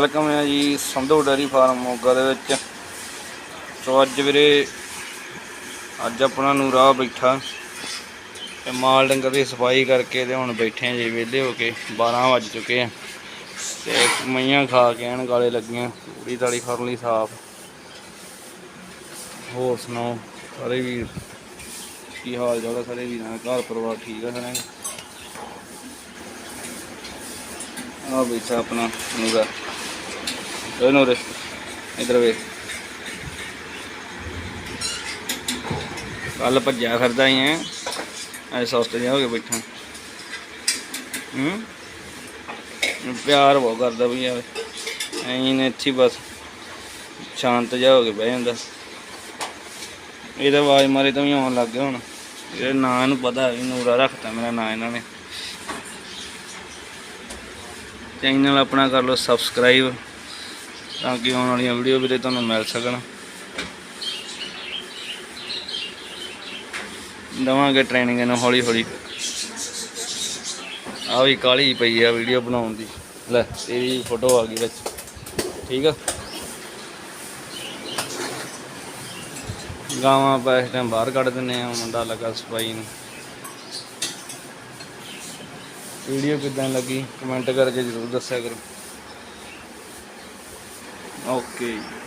Welcome ਹੈ ਜੀ Sandhu dairy farm Moga ਦੇ ਵਿੱਚ। ਸੋ ਅੱਜ ਵੀਰੇ, ਅੱਜ ਆਪਣਾ ਨੂਰਾ ਬੈਠਾ ਤੇ ਮਾਲ ਡੰਗਰ ਦੀ ਸਫ਼ਾਈ ਕਰਕੇ ਤੇ ਹੁਣ ਬੈਠੇ ਆ ਜੀ ਵਿਹਲੇ ਹੋ ਕੇ 12 ਵੱਜ ਚੁੱਕੇ ਆ। ਤੇ ਮਈਆਂ ਖਾ ਕੇ ਐਨ ਗਾਲੇ ਲੱਗੀਆਂ, ਪੂਰੀ ਤਾਲੀ ਕਰਨ ਲਈ ਸਾਫ਼। ਹੋਰ ਸੁਣਾਓ, ਸਾਰੇ ਵੀਰ, ਕੀ ਹਾਲ ਚਾਲ ਸਾਰੇ ਵੀਰਾਂ ਘਰ ਪਰਿਵਾਰ ਠੀਕ ਆ ਸਾਰਿਆਂ ਦਾ? ਆ ਬੈਠਾ ਆਪਣਾ ਨੂਰਾ। ਓਏ ਨੂਰੇ ਇਧਰ ਕੱਲ ਭੱਜਿਆ ਫਿਰਦਾ ਹੀ ਐ। ਐ ਸਸਤੇ ਜਿਹਾ ਹੋ ਕੇ ਬੈਠਾ। ਹੂੰ? ਪਿਆਰ ਬਹੁਤ ਕਰਦਾ ਵੀ ਯਾਰ। ਐਂ ਨੇ ਇੱਥੇ ਬਸ ਸ਼ਾਂਤ ਜਿਹਾ ਹੋ ਕੇ ਬਹਿ ਜਾਂਦਾ। ਇਹਦਾ ਆਵਾਜ਼ ਮਾਰੇ ਤਾਂ ਵੀ ਆਉਣ ਲੱਗ ਗਿਆ ਹੁਣ। ਇਹ ਨਾਂ ਇਹਨੂੰ ਪਤਾ ਵੀ ਨੂਰਾ ਰੱਖਤਾ ਮੇਰਾ ਨਾਂ ਇਹਨਾਂ ਨੇ। ਚੈਨਲ ਆਪਣਾ ਕਰ ਲਓ ਸਬਸਕ੍ਰਾਈਬ ਤਾਂ ਕਿ ਆਉਣ ਵਾਲੀਆਂ ਵੀਡੀਓ ਵੀਰੇ ਤੁਹਾਨੂੰ ਮਿਲ ਸਕਣ। ਦਵਾਂਗੇ ਟ੍ਰੇਨਿੰਗ ਇਹਨੂੰ ਹੌਲੀ ਹੌਲੀ। ਆ ਵੀ ਕਾਲੀ ਪਈ ਆ ਵੀਡੀਓ ਬਣਾਉਣ ਦੀ। ਲੈ, ਤੇਰੀ ਫੋਟੋ ਆ ਗਈ ਵਿੱਚ। ਠੀਕ ਆ? ਗਾਵਾਂ ਆਪਾਂ ਇਸ ਟਾਈਮ ਬਾਹਰ ਕੱਢ ਦਿੰਨੇ ਆ, ਮੁੰਡਾ ਲੱਗਾ ਸਫ਼ਾਈ ਨੂੰ। ਵੀਡੀਓ ਕਿਦਾਂ ਲੱਗੀ? ਕਮੈਂਟ ਕਰਕੇ ਜਰੂਰ ਦੱਸਿਆ ਕਰੋ। Ok.